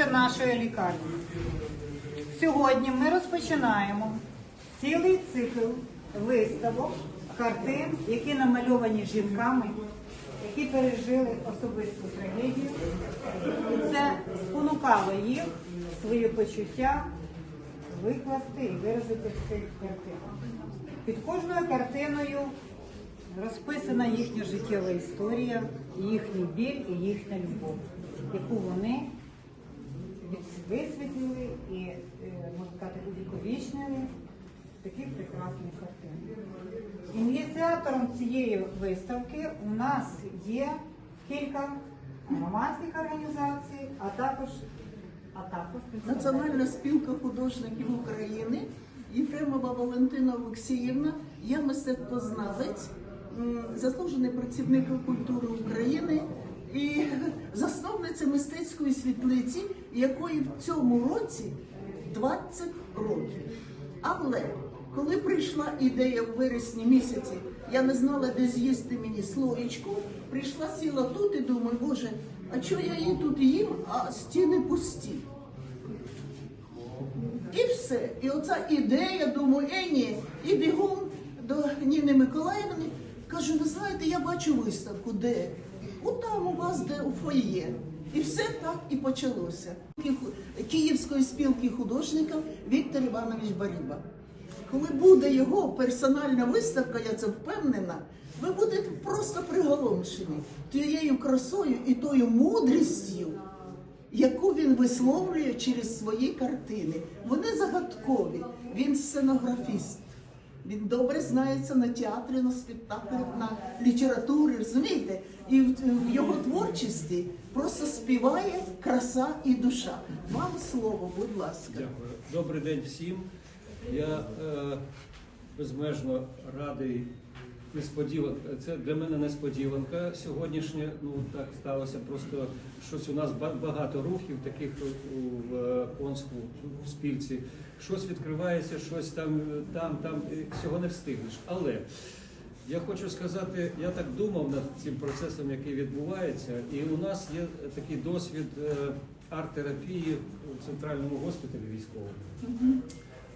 обличчя нашої лікарні. Сьогодні ми розпочинаємо цілий цикл виставок, картин, які намальовані жінками, які пережили особисту трагедію. І це спонукало їх свої почуття викласти і виразити в цих картинах. Під кожною картиною розписана їхня життєва історія, їхній біль і їхня любов, яку вони висвітлили і, е, можна сказати, увіковічнили в таких прекрасних картинах. Ініціатором цієї виставки у нас є кілька громадських організацій, а також, а також. Національна спілка художників України Єфремова Валентина Олексіївна, я мистецтвознавець, заслужений працівник культури України і засновниця мистецької світлиці, якої в цьому році 20 років. Але коли прийшла ідея в вересні місяці, я не знала, де з'їсти мені слоєчку, прийшла, сіла тут і думаю, боже, а чого я її тут їм, а стіни пусті. І все. І оця ідея, думаю, е, ні, і бігом до Ніни Миколаївни. Кажу, ви знаєте, я бачу виставку, де? От там у вас, де у фоє. І все так і почалося. Київської спілки художників Віктор Іванович Баріба. Коли буде його персональна виставка, я це впевнена, ви будете просто приголомшені тією красою і тою мудрістю, яку він висловлює через свої картини. Вони загадкові. Він сценографіст. Він добре знається на театрі, на спектаклях, на літературі, розумієте? І в, його творчості просто співає краса і душа. Вам слово, будь ласка. Дякую. Добрий день всім. Я е, безмежно радий. Несподіванка. Це для мене несподіванка сьогоднішня. Ну так сталося. Просто щось у нас ба- багато рухів, таких в Понську в спільці. Щось відкривається, щось там, там, там всього не встигнеш. Але я хочу сказати, я так думав над цим процесом, який відбувається, і у нас є такий досвід е, арт-терапії у центральному госпіталі військовому.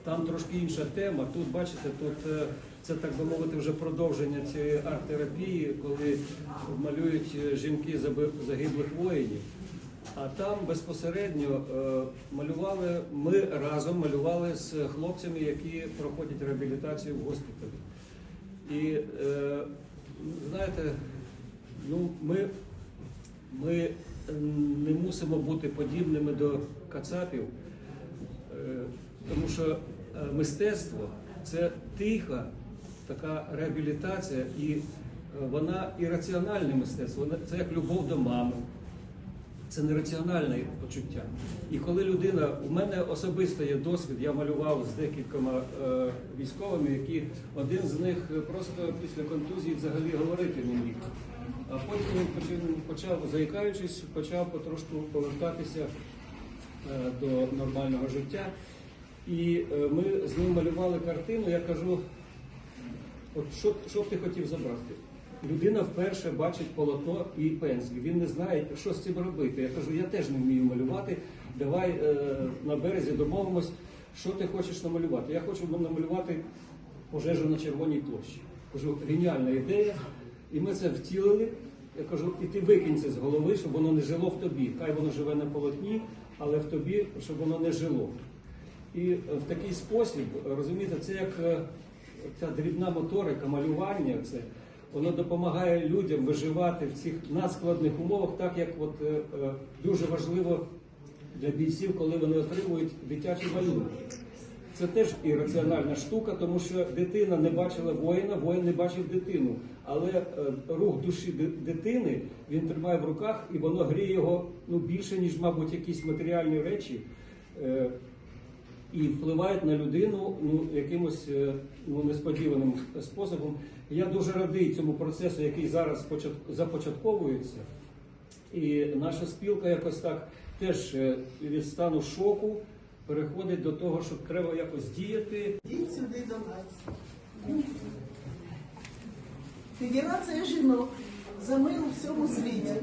Там трошки інша тема. Тут бачите, тут е, це так би мовити вже продовження цієї арт-терапії, коли малюють е, жінки загиблих воїнів. А там безпосередньо е, малювали, ми разом малювали з хлопцями, які проходять реабілітацію в госпіталі. І знаєте, ну ми, ми не мусимо бути подібними до кацапів, тому що мистецтво це тиха така реабілітація, і е, вона і раціональне мистецтво, це як любов до мами. Це нераціональне почуття. І коли людина, у мене особисто є досвід, я малював з декількома е, військовими, які один з них просто після контузії взагалі говорити не міг. А потім він почав заїкаючись, почав потрошку повертатися е, до нормального життя. І е, ми з ним малювали картину. Я кажу, от що, що б ти хотів забрати? Людина вперше бачить полотно і пензлі. Він не знає, що з цим робити. Я кажу, я теж не вмію малювати. Давай е, на березі домовимось, що ти хочеш намалювати. Я хочу намалювати пожежу на червоній площі. Кажу, геніальна ідея. І ми це втілили. Я кажу, і ти викинь це з голови, щоб воно не жило в тобі. Хай воно живе на полотні, але в тобі, щоб воно не жило. І е, в такий спосіб, розумієте, це як е, ця дрібна моторика, малювання, це воно допомагає людям виживати в цих надскладних умовах, так як от, е, е, дуже важливо для бійців, коли вони отримують дитячий малюнок. Це теж ірраціональна штука, тому що дитина не бачила воїна, воїн не бачив дитину. Але е, рух душі дитини він тримає в руках, і воно гріє його ну, більше, ніж, мабуть, якісь матеріальні речі. І впливають на людину ну, якимось е, ну, несподіваним способом. Я дуже радий цьому процесу, який зараз започатковується. І наша спілка якось так теж е, від стану шоку переходить до того, що треба якось діяти. Йдіть сюди до нас. Федерація жінок за мир у всьому світі.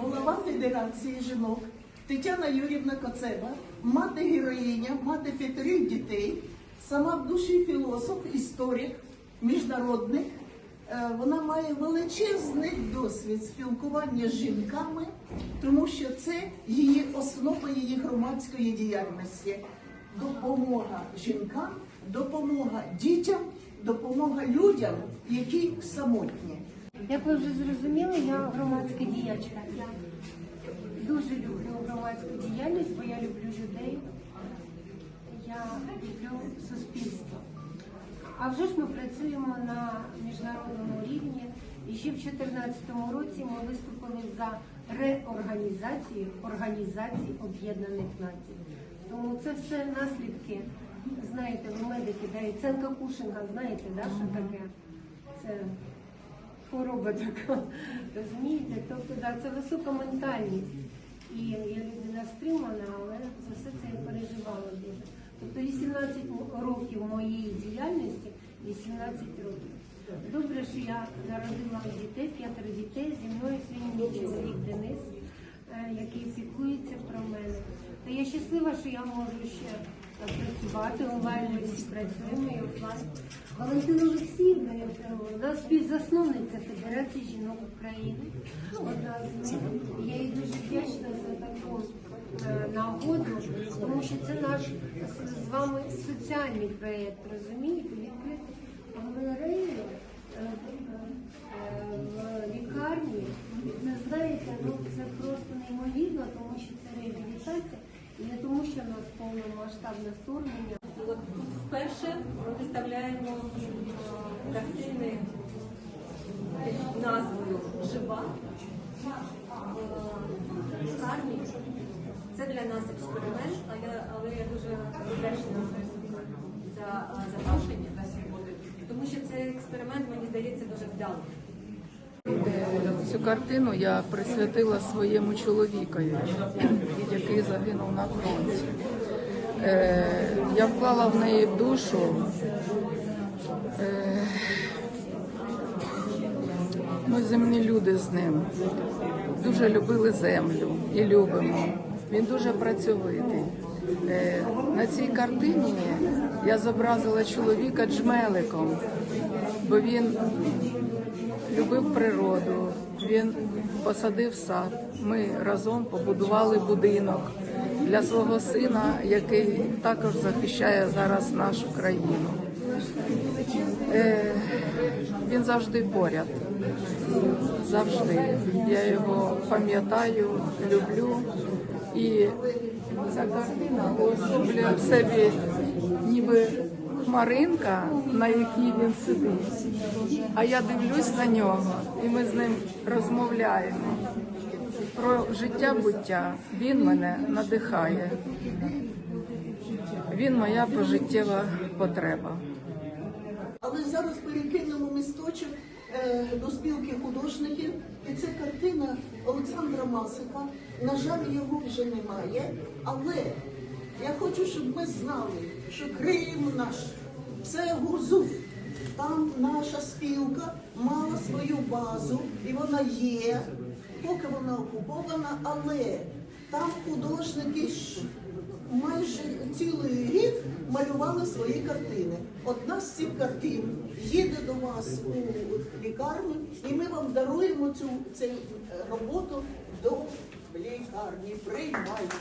Голова Федерації жінок Тетяна Юрівна Коцеба, мати героїня, мати п'ятерих дітей, сама в душі філософ, історик, міжнародник. Е, Вона має величезний досвід спілкування з жінками, тому що це її основа її громадської діяльності. Допомога жінкам, допомога дітям, допомога людям, які самотні. Як ви вже зрозуміли, я громадська діячка. Дуже люблю громадську діяльність, бо я люблю людей. Я люблю суспільство. А вже ж ми працюємо на міжнародному рівні. І ще в 2014 році ми виступили за реорганізацію Організації Об'єднаних Націй. Тому це все наслідки. Знаєте, ви медики, да, і Ценка Кушинга, знаєте, да, що таке? Це хвороба така, розумієте? Тобто, да, це висока ментальність. І я людина стримана, але за все це я переживала дуже. Тобто 18 років моєї діяльності, 18 років. Добре, що я народила дітей, п'ятеро дітей, зі мною свій чоловік Денис, е, який піклується про мене. Та я щаслива, що я можу ще працювати онлайн, ми всі працюємо і офлайн. Валентина Олексіївна, вона співзасновниця Федерації жінок України. Одна з них. Я їй дуже вдячна за таку е, нагоду, тому що це наш з- з вами соціальний проєкт, розумієте? Відкрити галерею е, е, в лікарні. Це знаєте, ну це просто неймовірно, тому що це реабілітація. Не тому, що в нас повномасштабне вторгнення, от вперше ми виставляємо е, картини під назвою Жива в лікарні. Це для нас експеримент, але я дуже вдячна за е, запрошення. Тому що цей експеримент, мені здається, дуже вдалий. Цю картину я присвятила своєму чоловікові, який загинув на фронті. Е, я вклала в неї душу. Е, ми земні люди з ним. Дуже любили землю і любимо. Він дуже працьовитий. Е, на цій картині я зобразила чоловіка джмеликом, бо він любив природу, він посадив сад. Ми разом побудували будинок для свого сина, який також захищає зараз нашу країну. Е, він завжди поряд. Завжди. Я його пам'ятаю, люблю. І ця картина уособлює в себе ніби хмаринка, на якій він сидить. А я дивлюсь на нього, і ми з ним розмовляємо про життя буття. Він мене надихає. Він моя пожиттєва потреба. Але зараз перекинемо місточок е, до спілки художників. І це картина Олександра Масика. На жаль, його вже немає. Але я хочу, щоб ми знали, що Крим наш це Гурзуф. Там наша спілка мала свою базу, і вона є, поки вона окупована, але там художники майже цілий рік малювали свої картини. Одна з цих картин їде до вас у лікарню, і ми вам даруємо цю, цю е, роботу до лікарні. Приймайте.